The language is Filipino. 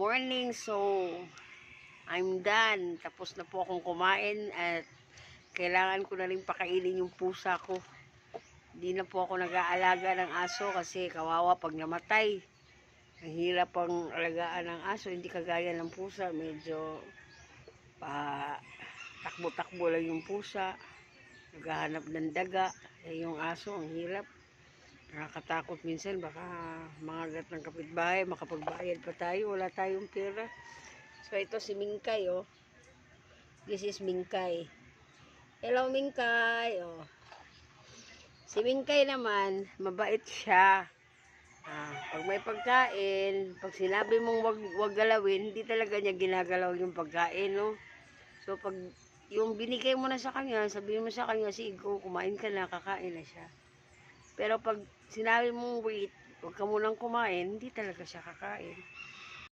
morning. So, I'm done. Tapos na po akong kumain at kailangan ko na rin pakainin yung pusa ko. Hindi na po ako nag-aalaga ng aso kasi kawawa pag namatay. Ang hirap pang alagaan ng aso, hindi kagaya ng pusa. Medyo pa takbo-takbo lang yung pusa. Naghahanap ng daga. Eh, yung aso, ang hirap. Nakakatakot minsan, baka mangagat ng kapitbahay, makapagbayad pa tayo, wala tayong pera. So, ito si Mingkay, oh. This is Mingkay. Hello, Mingkay, oh. Si Mingkay naman, mabait siya. Ah, pag may pagkain, pag sinabi mong wag, wag galawin, hindi talaga niya ginagalaw yung pagkain, no? So, pag yung binigay mo na sa kanya, sabihin mo sa kanya, sige, kumain ka na, kakain na siya. Pero pag sinabi mong wait, huwag ka munang kumain, hindi talaga siya kakain.